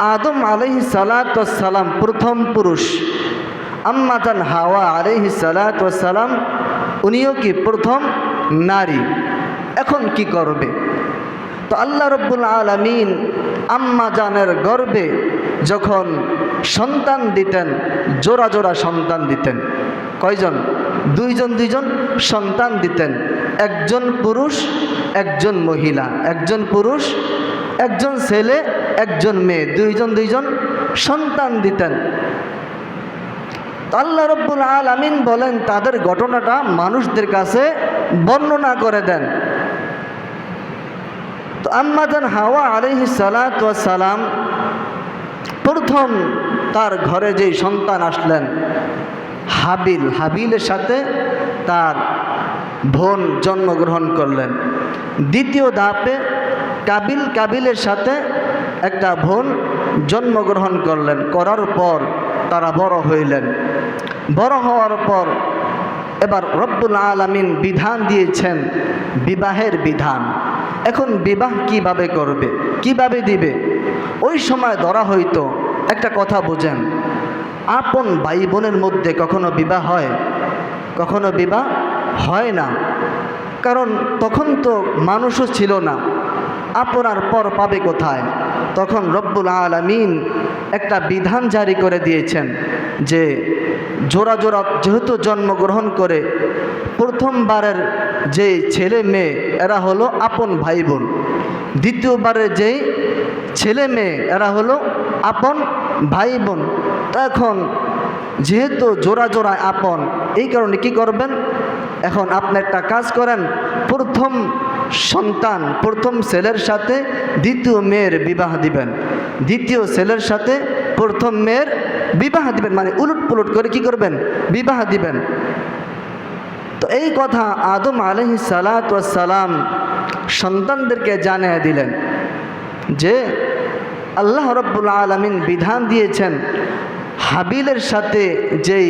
আদম আলহি সালাম প্রথম পুরুষ। আম্মাজান হাওয়া আলহি সালাম উনিও কি প্রথম নারী? এখন কি করবে? তো আল্লাহ রব্বুল আলমিন আম্মাজানের গর্বে যখন সন্তান দিতেন, জোড়া জোড়া সন্তান দিতেন। কয়জন? দুইজন দুইজন সন্তান দিতেন। একজন পুরুষ, একজন মহিলা। একজন পুরুষ একজন ছেলে, একজন মেয়ে, দুইজন দুইজন সন্তান দিতেন। আল্লাহ রব্বুল আলমিন বলেন, তাদের ঘটনাটা মানুষদের কাছে বর্ণনা করে দেন। তো আম্মাদান হাওয়া আলহি সালাম প্রথম তার ঘরে যেই সন্তান আসলেন, হাবিল, হাবিলের সাথে তার বোন জন্মগ্রহণ করলেন। দ্বিতীয় ধাপে কাবিল কাবিলের সাথে একটা বোন জন্মগ্রহণ করলেন। করার পর তারা বড় হইলেন। বড় হওয়ার পর এবার রব্বুল আলমিন বিধান দিয়েছেন বিবাহের বিধান। এখন বিবাহ কীভাবে করবে, কীভাবে দিবে? ওই সময় ধরা হইতো, একটা কথা বোঝেন, আপন ভাই বোনের মধ্যে কখনো বিবাহ হয়? কখনো বিবাহ হয় না। কারণ তখন তো মানুষও ছিল না। আপনার পর পাবে কোথায়? তখন রব্বুল আলমিন একটা বিধান জারি করে দিয়েছেন যে জোড়া জোড়া যেহেতু জন্মগ্রহণ করে প্রথমবারের যে ছেলে মেয়ে, এরা হলো আপন ভাই বোন দ্বিতীয়বারের যেই ছেলে মেয়ে, এরা হলো আপন ভাই বোন এখন যেহেতু জোড়া জোড়ায় আপন, এই কারণে কি করবেন? এখন আপনি একটা কাজ করেন, প্রথম সন্তান প্রথম ছেলের সাথে দ্বিতীয় মেয়ের বিবাহ দিবেন। দ্বিতীয় ছেলের সাথে প্রথম মেয়ের বিবাহ দিবেন। মানে উলট পুলট করে কি করবেন? বিবাহ দিবেন। তো এই কথা আদম আলহি সালাম সন্তানদেরকে জানিয়ে দিলেন যে, আল্লাহ রব্বুল আলমিন বিধান দিয়েছেন, হাবিলের সাথে যেই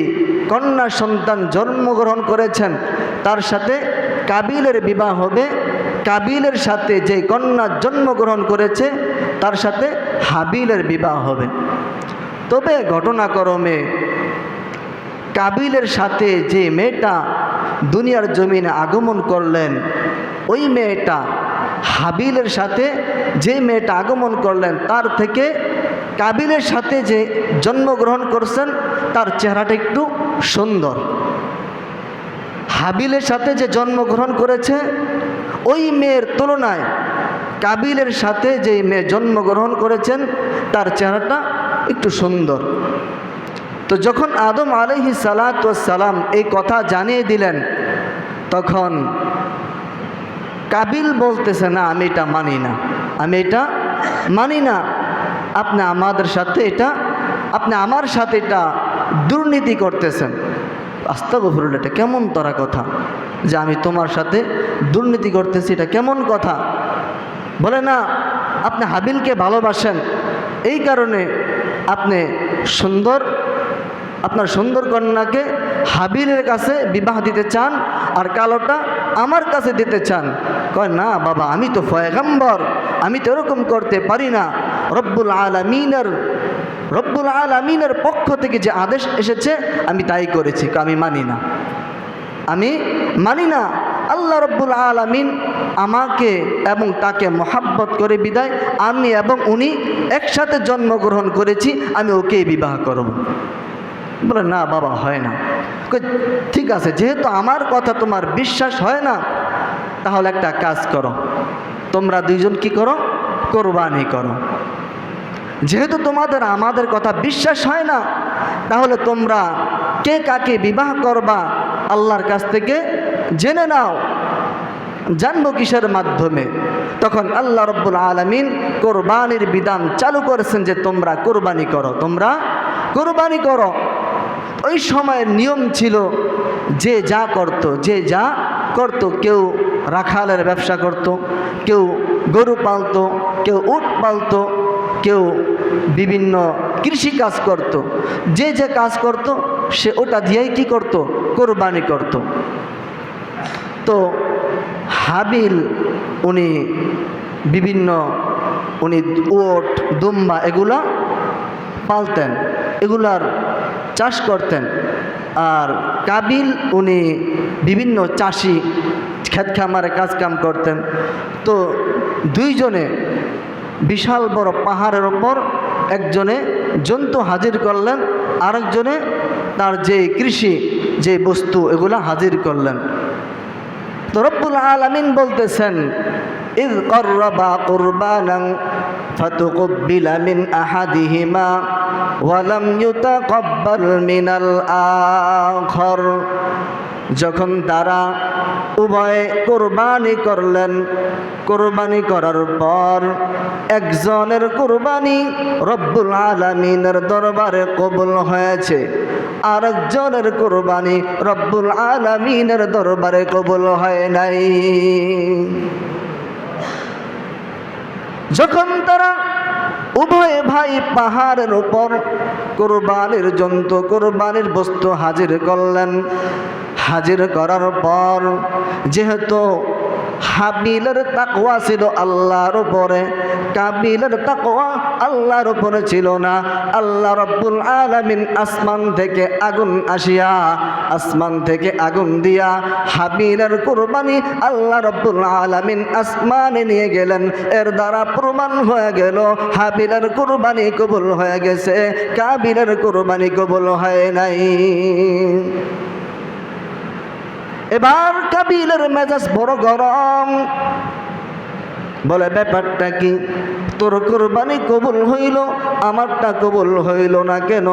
কন্যা সন্তান জন্মগ্রহণ করেছেন, তার সাথে কাবিলের বিবাহ হবে কাবিলের সাথে যে কন্যা জন্মগ্রহণ করেছে, তার সাথে হাবিলের বিবাহ হবে। তবে ঘটনাক্রমে কাবিলের সাথে যে মেয়েটা দুনিয়ার জমিনে আগমন করলেন, ওই মেয়েটা, হাবিলের সাথে যে মেয়েটা আগমন করলেন, তার থেকে কাবিলের সাথে যে জন্মগ্রহণ করছেন, তার চেহারাটা একটু সুন্দর। হাবিলের সাথে যে জন্মগ্রহণ করেছে ওই মেয়ের তুলনায় কাবিলের সাথে যে মেয়ে জন্মগ্রহণ করেছেন, তার চেহারাটা একটু সুন্দর। তো যখন আদম আলহি সালাম এই কথা জানিয়ে দিলেন, তখন কাবিল বলতেছে, না, আমি এটা মানি না। আমি এটা মানি না। আপনি আমাদের সাথে এটা, আপনি আমার সাথে এটা দুর্নীতি করতেছেন। আস্তাগফরুল এটা কেমন তারা কথা? যে আমি তোমার সাথে দুর্নীতি করতেছি, এটা কেমন কথা? বলে না, আপনি হাবিলকে ভালোবাসেন, এই কারণে আপনি সুন্দর, আপনার সুন্দর কন্যাকে হাবিলের কাছে বিবাহ দিতে চান আর কালোটা আমার কাছে দিতে চান। কয়, না বাবা, আমি তো ফয়গাম্বর আমি তো এরকম করতে পারি না। রব্বুল আলমিনের রব্বুল আলমিনের পক্ষ থেকে যে আদেশ এসেছে, আমি তাই করেছি আমি মানি না। আমি মানি না। আল্লাহ রব্বুল আলমিন আমাকে এবং তাকে মহাব্বত করে বিদায়, আমি এবং উনি একসাথে জন্মগ্রহণ করেছি, আমি ওকেই বিবাহ করব। বলে, না বাবা, হয় না। ঠিক আছে, যেহেতু আমার কথা তোমার বিশ্বাস হয় না, তাহলে একটা কাজ করো। তোমরা দুইজন কি করো? কোরবানি করো। যেহেতু তোমাদের, আমাদের কথা বিশ্বাস হয় না, তাহলে তোমরা কে কাকে বিবাহ করবা আল্লাহর কাছ থেকে জেনে নাও। জানব কিসের মাধ্যমে? তখন আল্লাহ রব্বুল আলমিন কোরবানির বিধান চালু করেছেন যে তোমরা কোরবানি করো, তোমরা কোরবানি করো। ওই সময়ের নিয়ম ছিল যে যা করত, যে যা করত, কেউ রাখালের ব্যবসা করত, কেউ গরু পালত, কেউ উট পালত কেউ বিভিন্ন কৃষি কাজ করত, যে যে কাজ করত, সে ওটা দিয়েই কি করত? কোরবানি করত। তো হাবিল, উনি বিভিন্ন, উনি ওট, দুম্বা এগুলা পালতেন, এগুলার চাষ করতেন। আর কাবিল, উনি বিভিন্ন চাষি ক্ষেত খামারে কাজ কাম করতেন। তো দুইজনে বিশাল বড় পাহাড়ের ওপর একজনে জন্তু হাজির করলেন, আরেকজনে তার যে কৃষি যে বস্তু, এগুলা হাজির করলেন। তো রব্বুল আলামিন বলতেছেন কুরবানান ফাতুকব্বিলা মিন আহাদিহিমা ওয়ালাম ইউতাকাব্বাল মিনাল আখর। যখন তারা উভয়ে কোরবানি করলেন, কোরবানি করার পর একজনের কোরবানি রব্বুল আলমিনের দরবারে কবুল হয়েছে, আরেকজনের কোরবানি রব্বুল আলমিনের দরবারে কবুল হয় নাই। যখন তারা উভয় ভাই পাহাড়ের উপর কোরবানির জন্তু, কোরবানির বস্তু হাজির করলেন হাজির করার পর যেহেতু হাবিলের তাকওয়া ছিল আল্লাহর উপরে কাবিলের তাকওয়া আল্লাহর উপরে ছিল না। আল্লাহ রব্বুল আলামিন আসমান থেকে আগুন আসিয়া, আসমান থেকে আগুন দিয়া হাবিলের কুরবানি আল্লাহ রব্বুল আলামিন আসমানে নিয়ে গেলেন। এর দ্বারা প্রমাণ হয়ে গেল হাবিলের কুরবানি কবুল হয়ে গেছে কাবিলের কুরবানি কবুল হয় নাই। এবার কাবিলের মেজাজ বড় গরম। বলে, ব্যাপারটা কি? তোর কোরবানি কবুল হইল? আমারটা কবুল হইল না কেন?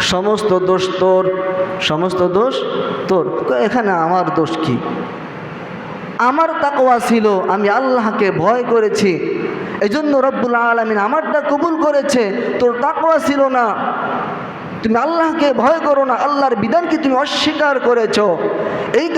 সমস্ত দোষ তোর, সমস্ত দোষ তোর। এখানে আমার দোষ কি? আমার তাকওয়া ছিল, আমি আল্লাহকে ভয় করেছি। এই জন্য রব্বুল আলমিন আমারটা কবুল করেছে। তোর তাকওয়া ছিল না। তুমি আল্লাহকে ভয় করো না। আল্লাহর বিধানকে তুমি অস্বীকার করেছ। এই